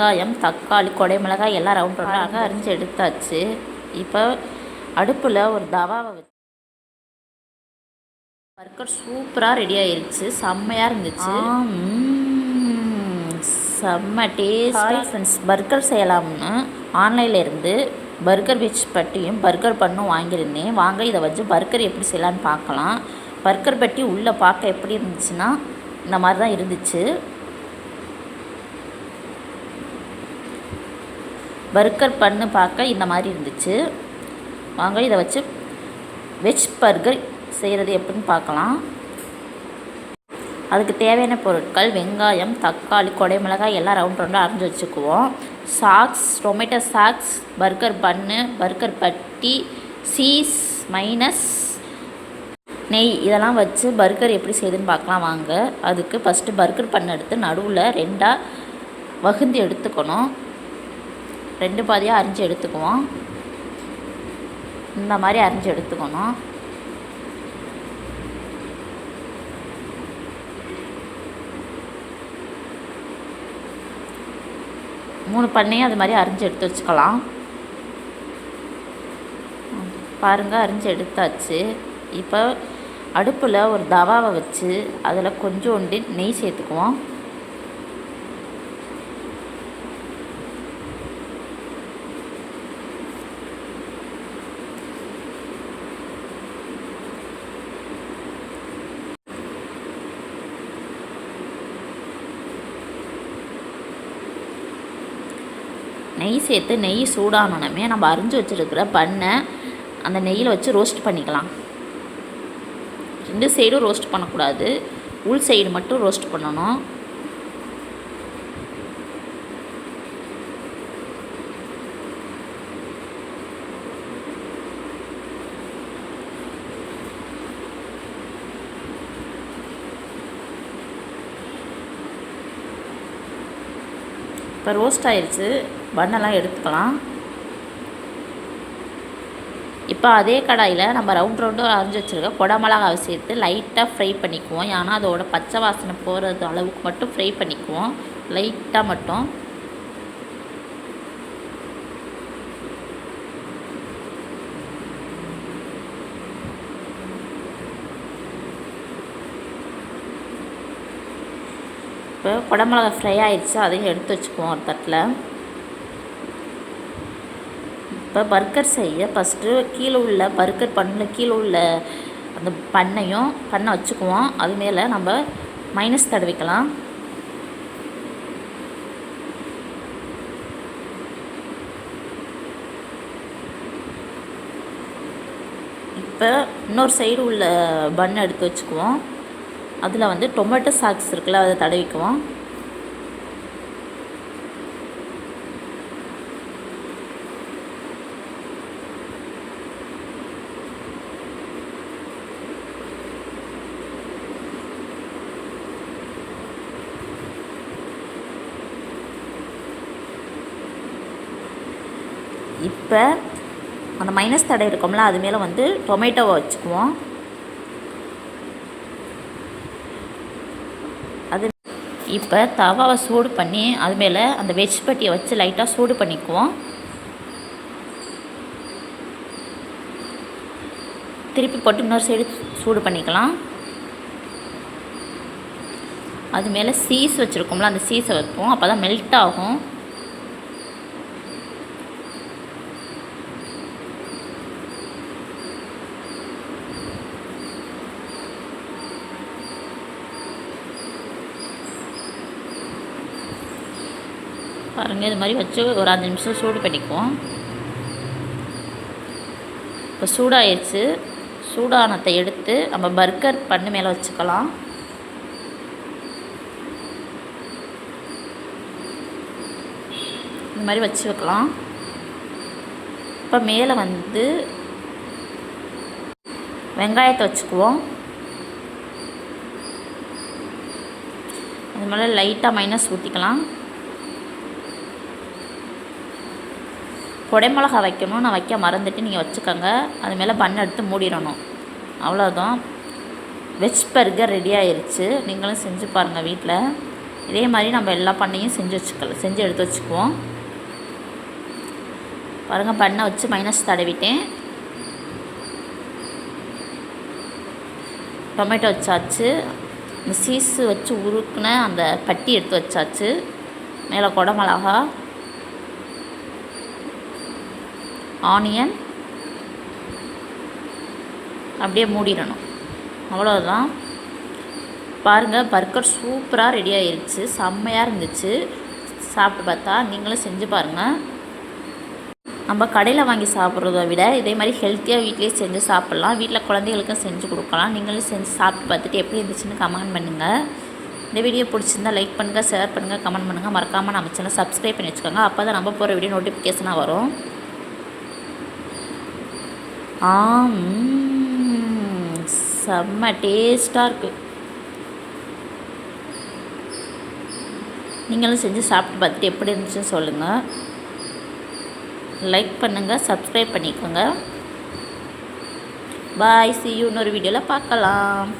வெங்காயம் தக்காளி கொடை மிளகாய் எல்லாம் ரவுண்ட் ரவுண்டாக அரிஞ்சு எடுத்தாச்சு. இப்போ அடுப்பில் ஒரு தவாவை வச்சு பர்கர் சூப்பராக ரெடி ஆயிருச்சு. செம்மையாக இருந்துச்சு. செம்ம டேஸ்ட் ஃப்ரெண்ட்ஸ் பர்கர் செய்யலாம்னு ஆன்லைனில் இருந்து பர்கர் வெஜ் பட்டியும் பர்கர் பண்ணும் வாங்கியிருந்தேன். வாங்க இதை வச்சு பர்கர் எப்படி செய்யலான்னு பார்க்கலாம். பர்கர் பட்டி உள்ளே பார்க்க எப்படி இருந்துச்சுன்னா இந்த மாதிரி தான் இருந்துச்சு. பர்கர் பண்ணு பார்க்க இந்த மாதிரி இருந்துச்சு. வாங்க இதை வச்சு வெஜ் பர்கர் செய்கிறது எப்படின்னு பார்க்கலாம். அதுக்கு தேவையான பொருட்கள் வெங்காயம் தக்காளி கொடை மிளகாய் எல்லாம் ரவுண்ட் ரவுண்டாக அரைஞ்சி வச்சுக்குவோம். சாக்ஸ் டொமேட்டோ சாக்ஸ் பர்கர் பன்னு பர்கர் பட்டி சீஸ் மைனஸ் நெய் இதெல்லாம் வச்சு பர்கர் எப்படி செய்யுதுன்னு பார்க்கலாம் வாங்க. அதுக்கு ஃபஸ்ட்டு பர்கர் பண்ண எடுத்து நடுவில் ரெண்டாக வகுந்து எடுத்துக்கணும். ரெண்டு பாதியாக அரிஞ்சு எடுத்துக்குவோம். இந்த மாதிரி அரிஞ்சு எடுத்துக்கணும். மூணு பண்ணையும் அது மாதிரி அரிஞ்சு எடுத்து வச்சுக்கலாம். பாருங்கள் அரிஞ்சு எடுத்தாச்சு. இப்போ அடுப்பில் ஒரு தவாவை வச்சு அதில் கொஞ்சோண்டு நெய் சேர்த்துக்குவோம். நெய் சேர்த்து நெய் சூடானோடனே நம்ம அரிஞ்சு வச்சுருக்கிற பண்ணை அந்த நெய்யில் வச்சு ரோஸ்ட் பண்ணிக்கலாம். ரெண்டு சைடும் ரோஸ்ட் பண்ணக்கூடாது. உள் சைடு மட்டும் ரோஸ்ட் பண்ணணும். இப்போ ரோஸ்ட் ஆயிடுச்சு பண்ணெல்லாம் எடுத்துக்கலாம். இப்போ அதே கடாயில் நம்ம ரவுண்ட் ரவுண்டும் அரைஞ்சி வச்சுருக்க குடமிளகாவை சேர்த்து லைட்டாக ஃப்ரை பண்ணிக்குவோம். ஏன்னா அதோட பச்சை வாசனை போகிறது அளவுக்கு மட்டும் ஃப்ரை பண்ணிக்குவோம். லைட்டாக மட்டும். இப்போ குடமிளகா ஃப்ரை ஆயிடுச்சு அதையும் எடுத்து வச்சுக்குவோம் ஒரு தட்டில். இப்போ பர்கர் செய்ய ஃபஸ்ட்டு கீழே உள்ள பர்கர் பண்ணில் கீழே உள்ள அந்த பண்ணையும் பண்ணை வச்சுக்குவோம். அது மேலே நம்ம மைனஸ் தடவிக்கலாம். இப்போ இன்னொரு சைடு உள்ள பண்ணை எடுத்து வச்சுக்குவோம். அதில் வந்து டொமேட்டோ சாக்ஸ் இருக்குல்ல அதை தடவிக்குவோம். இப்போ அந்த மைனஸ் தடை இருக்கோம்ல அது மேலே வந்து டொமேட்டோவை வச்சுக்குவோம். இப்போ தவாவை சூடு பண்ணி அது மேலே அந்த வெஜ் பட்டியை வச்சு லைட்டாக சூடு பண்ணிக்குவோம். திருப்பி போட்டு இன்னொரு சைடு சூடு பண்ணிக்கலாம். அது மேலே சீஸ் வச்சுருக்கோம்ல அந்த சீஸை வைப்போம். அப்போ தான் மெல்ட் ஆகும். பாருங்கள் இது மாதிரி வச்சு ஒரு அஞ்சு நிமிஷம் சூடு பண்ணிக்குவோம். இப்போ சூடாயிடுச்சு சூடானத்தை எடுத்து நம்ம பர்கர் பண்ணு மேலே வச்சுக்கலாம். இந்த மாதிரி வச்சு வைக்கலாம். இப்போ மேலே வந்து வெங்காயத்தை வச்சுக்குவோம். அது மேலே லைட்டாக மைனஸ் ஊற்றிக்கலாம். குடைமிளகா வைக்கணும் நான் வைக்க மறந்துட்டு நீங்கள் வச்சுக்கோங்க. அது மேலே பண்ணை எடுத்து மூடிடணும். அவ்வளோதான் வெஜ் பர்கர் ரெடி ஆயிடுச்சு நீங்களும் செஞ்சு பாருங்கள் வீட்டில் இதே மாதிரி நம்ம எல்லா பண்ணையும் செஞ்சு வச்சுக்கலாம் செஞ்சு எடுத்து வச்சுக்குவோம். பாருங்கள் பண்ணை வச்சு மைனஸ் தடவிட்டேன். டொமேட்டோ வச்சாச்சு. இந்த சீஸு வச்சு உருக்குன அந்த பட்டி எடுத்து வச்சாச்சு. மேலே குடமிளகா. ஆனியன். அப்படியே மூடிடணும். அவ்வளோதான் பாருங்கள் பர்கர் சூப்பராக ரெடி ஆகிருச்சு செம்மையாக இருந்துச்சு. சாப்பிட்டு பார்த்தா நீங்களும் செஞ்சு பாருங்கள் நம்ம கடையில் வாங்கி சாப்பிட்றத விட இதே மாதிரி ஹெல்த்தியாக வீட்லேயே செஞ்சு சாப்பிட்லாம். வீட்டில் குழந்தைகளுக்கும் செஞ்சு கொடுக்கலாம். நீங்களும் செஞ்சு சாப்பிட்டு பார்த்துட்டு எப்படி இருந்துச்சுன்னு கமெண்ட் பண்ணுங்கள் இந்த வீடியோ பிடிச்சிருந்தா லைக் பண்ணுங்கள் ஷேர் பண்ணுங்கள் கமெண்ட் பண்ணுங்கள் மறக்காமல் நம்ம சேனல் சப்ஸ்கிரைப் பண்ணி வச்சுக்கோங்க. அப்போ தான் நம்ம போகிற வீடியோ நோட்டிஃபிகேஷனாக வரும். ஆம் செம்ம டேஸ்ட்டாக இருக்குது நீங்களும் செஞ்சு சாப்பிட்டு பார்த்துட்டு எப்படி இருந்துச்சுன்னு சொல்லுங்கள் லைக் பண்ணுங்கள் சப்ஸ்கிரைப் பண்ணிக்கோங்க. பாய் சி இன்னொரு வீடியோவில் பார்க்கலாம்.